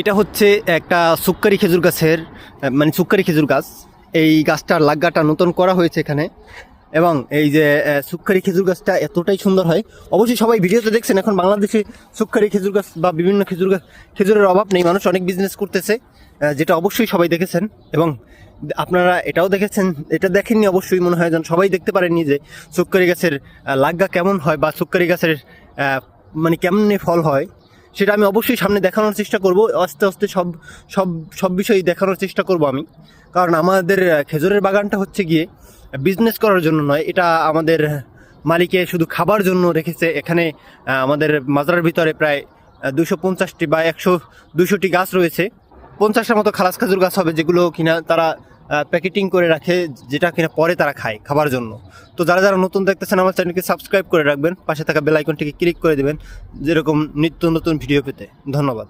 এটা হচ্ছে একটা সুক্কারি খেজুর গাছের মানে সুক্কারি খেজুর গাছ। এই গাছটার লাগ্গাটা নতুন করা হয়েছে এখানে। এবং এই যে সুক্কারি খেজুর গাছটা এতটাই সুন্দর হয়। অবশ্যই সবাই ভিডিওতে দেখছেন, এখন বাংলাদেশে সুক্কারি খেজুর গাছ বা বিভিন্ন খেজুর গাছ, খেজুরের অভাব নেই। মানুষ অনেক বিজনেস করতেছে যেটা অবশ্যই সবাই দেখেছেন। এবং আপনারা এটাও দেখেছেন, এটা দেখেননি অবশ্যই, মনে হয় যেন সবাই দেখতে পারেননি যে সুক্কারি গাছের লাগ্গা কেমন হয় বা সুক্কারি গাছের মানে কেমনে ফল হয়। সেটা আমি অবশ্যই সামনে দেখানোর চেষ্টা করব। আস্তে আস্তে সব সব সব বিষয়ই দেখানোর চেষ্টা করব আমি। কারণ আমাদের খেজুরের বাগানটা হচ্ছে গিয়ে বিজনেস করার জন্য নয়, এটা আমাদের মালিকে শুধু খাবার জন্য রেখেছে। এখানে আমাদের মাজারের ভিতরে প্রায় দুশো পঞ্চাশটি বা একশো, দুশোটি গাছ রয়েছে। পঞ্চাশটার মতো খালাস খাজুর গাছ হবে যেগুলো কিনা তারা প্যাকেটিং করে রাখে যেটা কিনা পরে তারা খায় খাবার জন্য। তো যারা যারা নতুন দেখতেছেন আমার চ্যানেলকে সাবস্ক্রাইব করে রাখবেন, পাশে থাকা বেল আইকনটিকে ক্লিক করে দেবেন, যেরকম নিত্য নতুন ভিডিও পেতে। ধন্যবাদ।